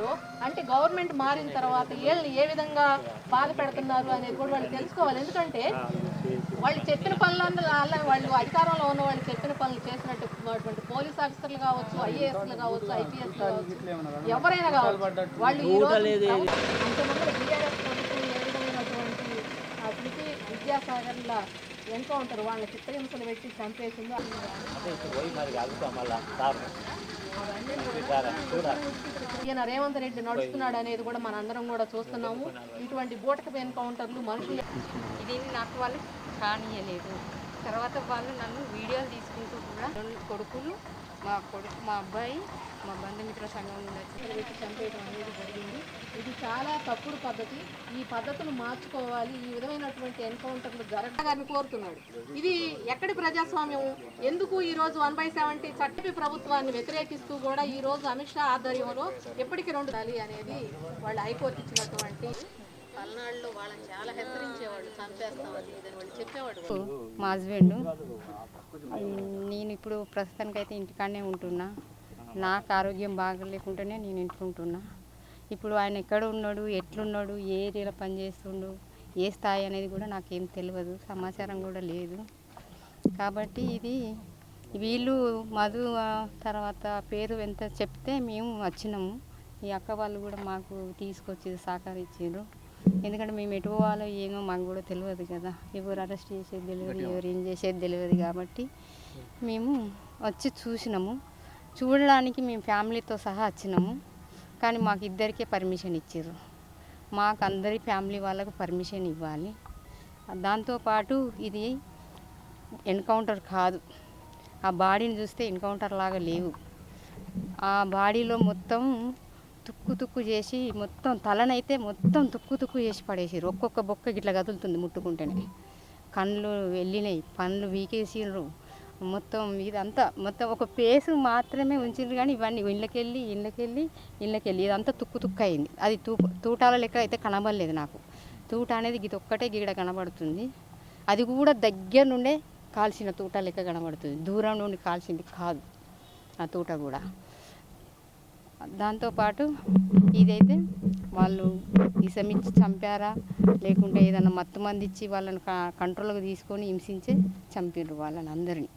ఉన్నారో అంటే గవర్నమెంట్ మారిన తర్వాత వీళ్ళని ఏ విధంగా బాధ పెడుతున్నారు అనేది కూడా వాళ్ళు తెలుసుకోవాలి. ఎందుకంటే వాళ్ళు చెప్పిన పనులన్నీ వాళ్ళ- వాళ్ళు అధికారంలో ఉన్న వాళ్ళు చెప్పిన పనులు చేసినటువంటి పోలీస్ ఆఫీసర్లు కావచ్చు ఐఏఎస్లు కావచ్చు ఐపీఎస్ కావచ్చు ఎవరైనా కావచ్చు వాళ్ళు ఈ రోజు అంతకుముందు బీఆర్ఎస్ ప్రభుత్వం ఏ విధమైనటువంటి శృతి విద్యాసాగర్ల ఎన్కౌంటర్ వాళ్ళ చిత్రహింసలు పెట్టి చంపేసిందో ఈయన రేవంత్ రెడ్డి నడుస్తున్నాడు అనేది కూడా మన అందరం కూడా చూస్తున్నాము. ఇటువంటి బూటకపు ఎన్కౌంటర్లు మనుషులు ఇది నాకు వాళ్ళు కానియలేదు తర్వాత వాళ్ళు నన్ను వీడియోలు తీసుకుంటూ కూడా రెండు కొడుకులు మా కొడుకు మా అబ్బాయి మా బంధుమిత్ర సంఘం నుండి చంపేయడం అనేది జరిగింది. ఇది చాలా తప్పుడు పద్ధతి. ఈ పద్ధతులు మార్చుకోవాలి. ఈ విధమైనటువంటి ఎన్కౌంటర్లు జరగాలని కోరుతున్నాడు. ఇది ఎక్కడి ప్రజాస్వామ్యం ఎందుకు ఈ రోజు వన్ బై సెవెంటీ చట్టపి ప్రభుత్వాన్ని వ్యతిరేకిస్తూ కూడా ఈ రోజు అమిత్ షా ఆధ్వర్యంలో ఎప్పటికీ రెండు దాలి అనేది వాళ్ళు హైకోర్టు ఇచ్చినటువంటి పల్నాడులో వాళ్ళని చాలా హెచ్చరించేవాడు చంపేస్తామని ఇదని వాళ్ళు చెప్పేవాడు మా హస్బెండ్ నేను ఇప్పుడు ప్రస్తుతానికైతే ఇంటికాడనే ఉంటున్నా. నాకు ఆరోగ్యం బాగలేకుంటేనే నేను ఇంట్లో ఉంటున్నా. ఇప్పుడు ఆయన ఎక్కడ ఉన్నాడు ఎట్లున్నాడు ఏ ఏరియాలో పనిచేస్తుండు ఏ స్థాయి అనేది కూడా నాకేం తెలియదు సమాచారం కూడా లేదు. కాబట్టి ఇది వీళ్ళు మధు తర్వాత పేరు ఎంత చెప్తే మేము వచ్చినాము. ఈ అక్క వాళ్ళు కూడా మాకు తీసుకొచ్చి సహకరించారు. ఎందుకంటే మేము ఎటు పోవాలో ఏమో మాకు కూడా తెలియదు కదా. ఎవరు అరెస్ట్ చేసేది తెలియదు ఎవరు ఏం చేసేది తెలియదు కాబట్టి మేము వచ్చి చూసినాము. చూడడానికి మేము ఫ్యామిలీతో సహా వచ్చినాము. కానీ మాకు ఇద్దరికే పర్మిషన్ ఇచ్చారు. మాకు అందరి ఫ్యామిలీ వాళ్ళకు పర్మిషన్ ఇవ్వాలి. దాంతోపాటు ఇది ఎన్కౌంటర్ కాదు. ఆ బాడీని చూస్తే ఎన్కౌంటర్ లాగా లేవు. ఆ బాడీలో మొత్తం తుక్కు తుక్కు చేసి మొత్తం తలనైతే మొత్తం తుక్కు తుక్కు చేసి పడేసారు ఒక్కొక్క బొక్క గిట్ల కదులుతుంది ముట్టుకుంటేనే. కళ్ళు వెళ్ళినాయి పండ్లు వీకేసిండ్రు మొత్తం ఇదంతా మొత్తం ఒక పేసు మాత్రమే ఉంచిండ్రు కానీ ఇవన్నీ ఇళ్ళకెళ్ళి ఇళ్ళకెళ్ళి ఇళ్ళకెళ్ళి ఇదంతా తుక్కు తుక్కు అయింది. అది తూ తూటాల లెక్క అయితే కనబడలేదు నాకు. తూట అనేది ఇది ఒక్కటే గీడ కనబడుతుంది. అది కూడా దగ్గర నుండే కాల్చిన తూట లెక్క కనబడుతుంది. దూరం నుండి కాల్చింది కాదు. ఆ తూట కూడా. దాంతోపాటు ఇదైతే వాళ్ళు ఇసమిచ్చి చంపారా? లేకుంటే ఏదైనా మత్తు మంది ఇచ్చి వాళ్ళని క- తీసుకొని హింసించే చంపారు వాళ్ళని అందరినీ.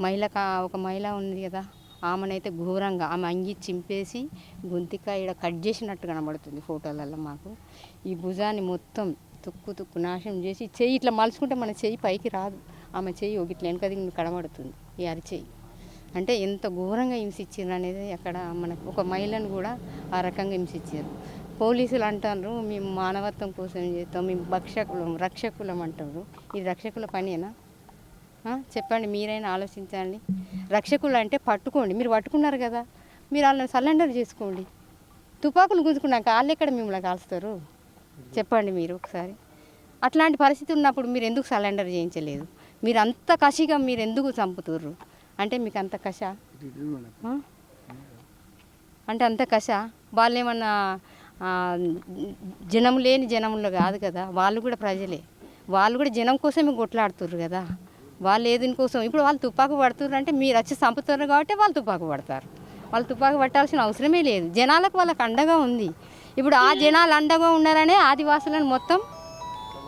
మహిళ కా- ఒక మహిళ ఉంది కదా ఆమెనైతే ఘోరంగా ఆమె అంగి చింపేసి గొంతిక ఇక్కడ కట్ చేసినట్టు కనబడుతుంది ఫోటోలలో మాకు. ఈ భుజాన్ని మొత్తం తుక్కు తుక్కు నాశనం చేసి చెయ్యి ఇట్లా మలుచుకుంటే మన చెయ్యి పైకి రాదు. ఆమె చెయ్యి ఒక ఇట్లా వెనక దిగి కనబడుతుంది. ఈ అరిచెయ్యి. అంటే ఎంత ఘోరంగా హింసించారు అనేది అక్కడ మనకు ఒక మహిళను కూడా ఆ రకంగా హింసించారు పోలీసులు అంటారు మేము మానవత్వం కోసం చేస్తాం మేము భక్షకులం రక్షకులం అంటారు. ఇది రక్షకుల పనేనా? చెప్పండి మీరైనా ఆలోచించండి. రక్షకులు అంటే పట్టుకోండి. మీరు పట్టుకున్నారు కదా మీరు వాళ్ళని సరెండర్ చేసుకోండి. తుపాకులు గుంజుకున్నాక వాళ్ళు ఎక్కడ మిమ్మల్ని కాల్స్తారు? చెప్పండి మీరు ఒకసారి. అట్లాంటి పరిస్థితి ఉన్నప్పుడు మీరు ఎందుకు సరెండర్ చేయించలేదు? మీరు అంత కసిగా మీరు ఎందుకు చంపుతుర్రు? అంటే మీకు అంత కష? అంటే అంత కష? వాళ్ళు ఏమన్నా జనం లేని జనములు కాదు కదా వాళ్ళు కూడా ప్రజలే. వాళ్ళు కూడా జనం కోసమే కొట్లాడుతుర్రు కదా. వాళ్ళు ఏదిని కోసం? ఇప్పుడు వాళ్ళు తుపాకు పడుతుర్రు అంటే మీరు వచ్చి చంపుతున్నారు కాబట్టి వాళ్ళు తుపాకు పడతారు. వాళ్ళు తుపాకు పట్టాల్సిన అవసరమే లేదు. జనాలకు వాళ్ళకి అండగా ఉంది. ఇప్పుడు ఆ జనాలు అండగా ఉన్నారనే ఆదివాసులను మొత్తం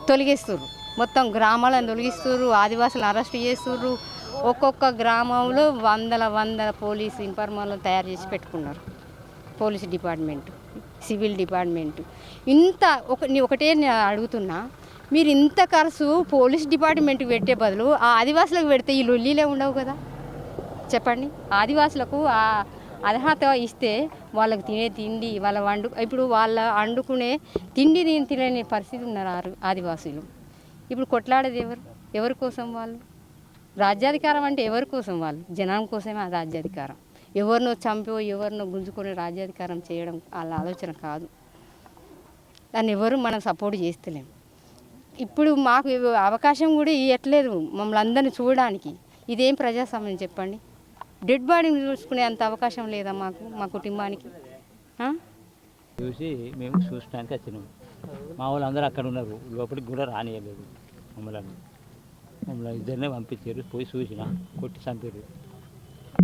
తొలగిస్తుర్రు. మొత్తం గ్రామాలను తొలగిస్తుర్రు ఆదివాసులను అరెస్ట్ చేస్తుర్రు. ఒక్కొక్క గ్రామంలో వందల వందల పోలీస్ ఇన్ఫార్మర్లను తయారు చేసి పెట్టుకున్నారు. Police department civil department. ఇంత ఒక నీ ఒకటే నేను అడుగుతున్నా మీరు ఇంత ఖర్చు పోలీస్ డిపార్ట్మెంట్కి పెట్టే బదులు ఆ ఆదివాసులకు పెడితే ఈ లొల్లీలే ఉండవు కదా? చెప్పండి. ఆదివాసులకు ఆ అర్హత ఇస్తే వాళ్ళకి తినే తిండి వాళ్ళ వండు ఇప్పుడు వాళ్ళ వండుకునే తిండి తిని తినలేని పరిస్థితి ఉన్నారు ఆదివాసులు. ఇప్పుడు కొట్లాడేది ఎవరు? ఎవరి కోసం వాళ్ళు? రాజ్యాధికారం అంటే ఎవరి కోసం వాళ్ళు? జనం కోసమే ఆ రాజ్యాధికారం. ఎవరినో చంపో ఎవరినో గుంజుకొని రాజ్యాధికారం చేయడం వాళ్ళ ఆలోచన కాదు. దాన్ని ఎవరు మనం సపోర్ట్ చేస్తలేం. ఇప్పుడు మాకు అవకాశం కూడా ఇవ్వట్లేదు మమ్మల్ని అందరిని చూడడానికి. ఇదేం ప్రజాస్వామ్యం చెప్పండి? డెడ్ బాడీని చూసుకునే అంత అవకాశం లేదా మాకు మా కుటుంబానికి? చూసి మేము చూసడానికి వచ్చినాము మా వాళ్ళు అందరూ అక్కడ ఉన్నారు. లోపలికి కూడా రానియలేదు మమ్మల్ని. మమ్మల్ని ఇద్దరినే పంపించారు. పోయి చూసిన కొట్టి చంపారు.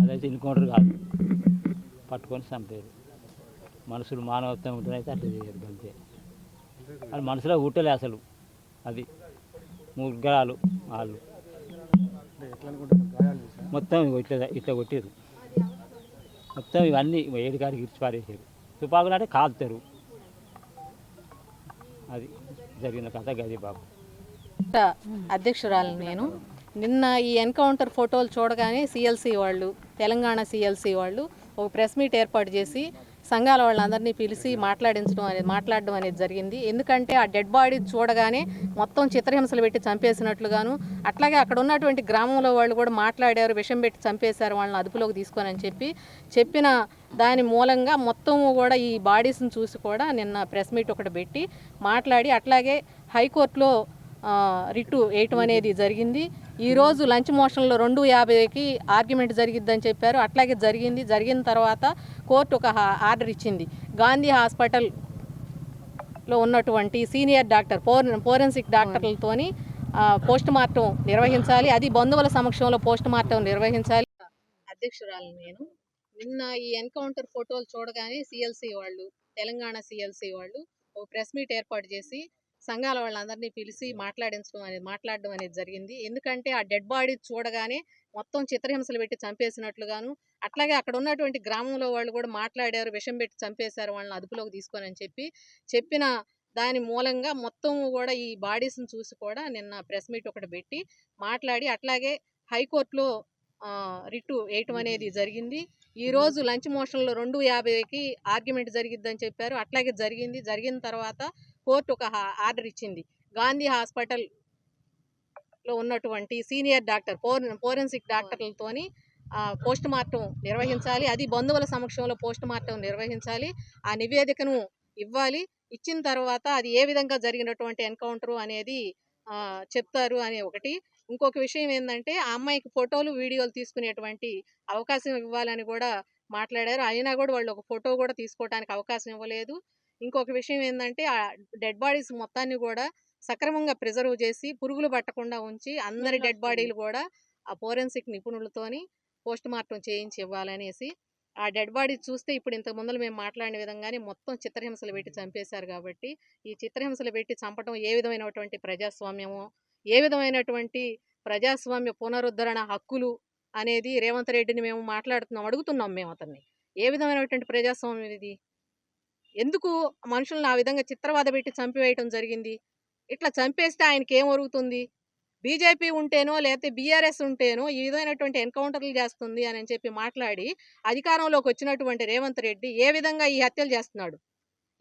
అదైతే ఇన్కౌంటర్ కాదు. పట్టుకొని చంపారు. మనుషులు మానవత్వం ఉంటేనైతే అట్లా చేయరు అంతే. అది మనసులో ఉట్టలే అసలు. అది ముగ్గురాలు వాళ్ళు. మొత్తం ఇట్లా ఇట్లా కొట్టారు మొత్తం ఇవన్నీ ఏడు కాడికి ఇచ్చి పారేసారు. తుపాకులు అంటే కాలుతారు. అది జరిగిన కథ గది బాబు. అధ్యక్షురాలు నేను. నిన్న ఈ ఎన్కౌంటర్ ఫోటోలు చూడగానే సిఎల్సి వాళ్ళు తెలంగాణ సిఎల్సి వాళ్ళు ఒక ప్రెస్ మీట్ ఏర్పాటు చేసి సంఘాల వాళ్ళందరినీ పిలిచి మాట్లాడించడం అనేది మాట్లాడడం అనేది జరిగింది. ఎందుకంటే ఆ డెడ్ బాడీ చూడగానే మొత్తం చిత్రహింసలు పెట్టి చంపేసినట్లుగాను అట్లాగే అక్కడ ఉన్నటువంటి గ్రామంలో వాళ్ళు కూడా మాట్లాడారు విషం పెట్టి చంపేశారు వాళ్ళని అదుపులోకి తీసుకొని అని చెప్పి. చెప్పిన దాని మూలంగా మొత్తం కూడా ఈ బాడీస్ని చూసి కూడా నిన్న ప్రెస్ మీట్ ఒకటి పెట్టి మాట్లాడి అట్లాగే హైకోర్టులో రిటు వేయటం అనేది జరిగింది. ఈరోజు లంచ్ మోషన్లో రెండు యాభైకి ఆర్గ్యుమెంట్ జరిగిద్దని చెప్పారు. అట్లాగే జరిగింది. జరిగిన తర్వాత కోర్టు ఒక హా- ఆర్డర్ ఇచ్చింది. గాంధీ హాస్పిటల్లో ఉన్నటువంటి సీనియర్ డాక్టర్ ఫోర్ ఫోరెన్సిక్ డాక్టర్లతోని పోస్ట్ మార్టం నిర్వహించాలి. అది బంధువుల సమక్షంలో పోస్ట్ మార్టం నిర్వహించాలి. అధ్యక్షురాలు నేను. నిన్న ఈ ఎన్కౌంటర్ ఫోటోలు చూడగానే సిఎల్సి వాళ్ళు తెలంగాణ సిఎల్సి వాళ్ళు ఓ ప్రెస్ మీట్ ఏర్పాటు చేసి సంఘాల వాళ్ళందరినీ పిలిచి మాట్లాడించడం అనేది మాట్లాడడం అనేది జరిగింది. ఎందుకంటే ఆ డెడ్ బాడీ చూడగానే మొత్తం చిత్రహింసలు పెట్టి చంపేసినట్లుగాను అట్లాగే అక్కడ ఉన్నటువంటి గ్రామంలో వాళ్ళు కూడా మాట్లాడారు విషం పెట్టి చంపేశారు వాళ్ళని అదుపులోకి తీసుకొని అని చెప్పి. చెప్పిన దాని మూలంగా మొత్తం కూడా ఈ బాడీస్ని చూసి కూడా నిన్న ప్రెస్ మీట్ ఒకటి పెట్టి మాట్లాడి అట్లాగే హైకోర్టులో రిటు వేయటం అనేది జరిగింది. ఈ రోజు లంచ్ మోషన్లో రెండు యాభైకి ఆర్గ్యుమెంట్ జరిగిద్దని చెప్పారు. అట్లాగే జరిగింది. జరిగిన తర్వాత కోర్టు ఒక ఆర్డర్ ఇచ్చింది. గాంధీ హాస్పిటల్లో ఉన్నటువంటి సీనియర్ డాక్టర్ ఫోర్ ఫోరెన్సిక్ డాక్టర్లతోని పోస్ట్ మార్టం నిర్వహించాలి. అది బంధువుల సమక్షంలో పోస్ట్ మార్టం నిర్వహించాలి. ఆ నివేదికను ఇవ్వాలి. ఇచ్చిన తర్వాత అది ఏ విధంగా జరిగినటువంటి ఎన్కౌంటర్ అనేది చెప్తారు అనే ఒకటి. ఇంకొక విషయం ఏంటంటే ఆ అమ్మాయికి ఫోటోలు వీడియోలు తీసుకునేటువంటి అవకాశం ఇవ్వాలని కూడా మాట్లాడారు. అయినా కూడా వాళ్ళు ఒక ఫోటో కూడా తీసుకోవడానికి అవకాశం ఇవ్వలేదు. ఇంకొక విషయం ఏంటంటే ఆ డెడ్ బాడీస్ మొత్తాన్ని కూడా సక్రమంగా ప్రిజర్వ్ చేసి పురుగులు పట్టకుండా ఉంచి అందరి డెడ్ బాడీలు కూడా ఆ ఫోరెన్సిక్ నిపుణులతోని పోస్ట్ మార్టం చేయించి ఇవ్వాలనేసి ఆ డెడ్ బాడీ చూస్తే ఇప్పుడు ఇంతకు ముందర మేము మాట్లాడిన విధంగానే మొత్తం చిత్రహింసలు పెట్టి చంపేశారు కాబట్టి ఈ చిత్రహింసలు పెట్టి చంపడం ఏ విధమైనటువంటి ప్రజాస్వామ్యమో ఏ విధమైనటువంటి ప్రజాస్వామ్య పునరుద్ధరణ హక్కులు అనేది రేవంత్ రెడ్డిని మేము మాట్లాడుతున్నాం అడుగుతున్నాం మేము అతన్ని. ఏ విధమైనటువంటి ప్రజాస్వామ్యం ఇది? ఎందుకు మనుషులను ఆ విధంగా చిత్రవాద పెట్టి చంపివేయటం జరిగింది? ఇట్లా చంపేస్తే ఆయనకి ఏం ఒరుగుతుంది? బీజేపీ ఉంటేనో లేకపోతే బీఆర్ఎస్ ఉంటేనో ఈ విధమైనటువంటి ఎన్కౌంటర్లు చేస్తుంది అని చెప్పి మాట్లాడి అధికారంలోకి వచ్చినటువంటి రేవంత్ రెడ్డి ఏ విధంగా ఈ హత్యలు చేస్తున్నాడు?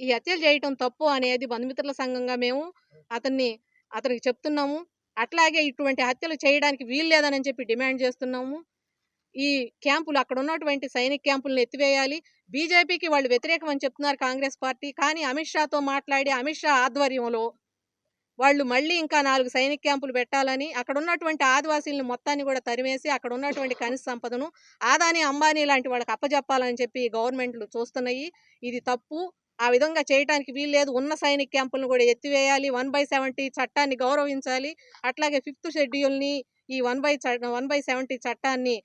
ఈ హత్యలు చేయటం తప్పు అనేది బంధుమిత్రుల సంఘంగా మేము అతన్ని అతనికి చెప్తున్నాము. అట్లాగే ఇటువంటి హత్యలు చేయడానికి వీలు లేదని చెప్పి డిమాండ్ చేస్తున్నాము. ఈ క్యాంపులు అక్కడ ఉన్నటువంటి సైనిక క్యాంపులను ఎత్తివేయాలి. బీజేపీకి వాళ్ళు వ్యతిరేకం అని చెప్తున్నారు కాంగ్రెస్ పార్టీ. కానీ అమిత్ షాతో మాట్లాడి అమిత్ షా ఆధ్వర్యంలో వాళ్ళు మళ్ళీ ఇంకా నాలుగు సైనిక క్యాంపులు పెట్టాలని అక్కడ ఉన్నటువంటి ఆదివాసీలను మొత్తాన్ని కూడా తరిమేసి అక్కడ ఉన్నటువంటి ఖనిజ సంపదను ఆదాని అంబానీ లాంటి వాళ్ళకి అప్పజెప్పాలని చెప్పి గవర్నమెంట్లు చూస్తున్నాయి. ఇది తప్పు. ఆ విధంగా చేయడానికి వీల్లేదు. ఉన్న సైనిక క్యాంపులను కూడా ఎత్తివేయాలి. వన్ బై సెవెంటీ చట్టాన్ని గౌరవించాలి. అట్లాగే ఫిఫ్త్ షెడ్యూల్ని ఈ one by one by seventy చట్టాన్ని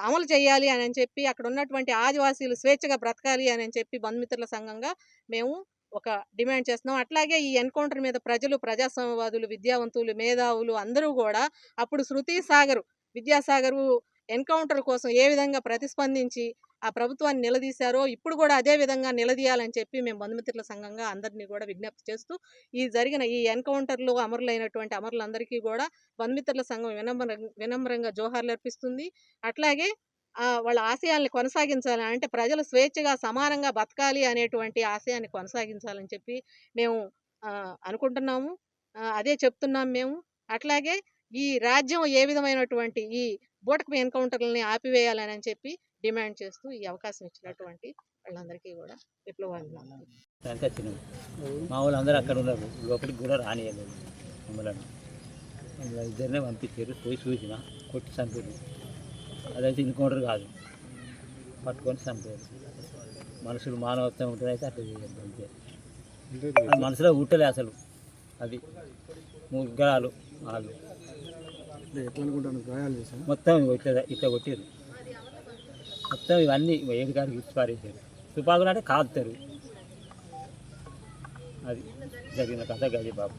అమలు చేయాలి అని చెప్పి అక్కడ ఉన్నటువంటి ఆదివాసీలు స్వేచ్ఛగా బ్రతకాలి అని చెప్పి బంధుమిత్రుల సంఘంగా మేము ఒక డిమాండ్ చేస్తున్నాం. అట్లాగే ఈ ఎన్కౌంటర్ మీద ప్రజలు ప్రజాస్వామ్యవాదులు విద్యావంతులు మేధావులు అందరూ కూడా అప్పుడు శృతి సాగర్ విద్యాసాగరు ఎన్కౌంటర్ కోసం ఏ విధంగా ప్రతిస్పందించి ఆ ప్రభుత్వాన్ని నిలదీశారో ఇప్పుడు కూడా అదే విధంగా నిలదీయాలని చెప్పి మేము బంధుమిత్రుల సంఘంగా అందరినీ కూడా విజ్ఞప్తి చేస్తూ ఈ జరిగిన ఈ ఎన్కౌంటర్లో అమరులైనటువంటి అమరులందరికీ కూడా బంధుమిత్రుల సంఘం వినమ్ర వినమ్రంగా జోహార్లు అర్పిస్తుంది. అట్లాగే వాళ్ళ ఆశయాల్ని కొనసాగించాలి అంటే ప్రజలు స్వేచ్ఛగా సమానంగా బతకాలి అనేటువంటి ఆశయాన్ని కొనసాగించాలని చెప్పి మేము అనుకుంటున్నాము. అదే చెప్తున్నాం మేము. అట్లాగే ఈ రాజ్యం ఏ విధమైనటువంటి ఈ బూటకపు ఎన్కౌంటర్లని ఆపివేయాలని అని చెప్పి డిమాండ్ చేస్తూ ఈ అవకాశం ఇచ్చినటువంటి వాళ్ళందరికీ కూడా వచ్చినాం మా వాళ్ళు అందరూ అక్కడ ఉన్నారు. లోపలికి కూడా రానియలేదు మమ్మల్ని. ఇద్దరినే పంపించారు. పోయి చూసిన. కొట్టి చంపారు అదైతే ఇన్కౌంటర్ కాదు. పట్టుకొని చంపారు మనుషులు మానవత్వం ఉంటేనైతే అట్లా చేయదు అంతే. అది మనసులో ఉట్టలే అసలు. అది. ముగ్గురాలు వాళ్ళు. మొత్తం ఇట్లా ఇట్లా కొట్టారు మొత్తం ఇవన్నీ ఏడు గారికి ఇచ్చి పారేశారు. తుపాకులు అంటే కాదుతారు. అది జరిగిన కథ గది బాబు.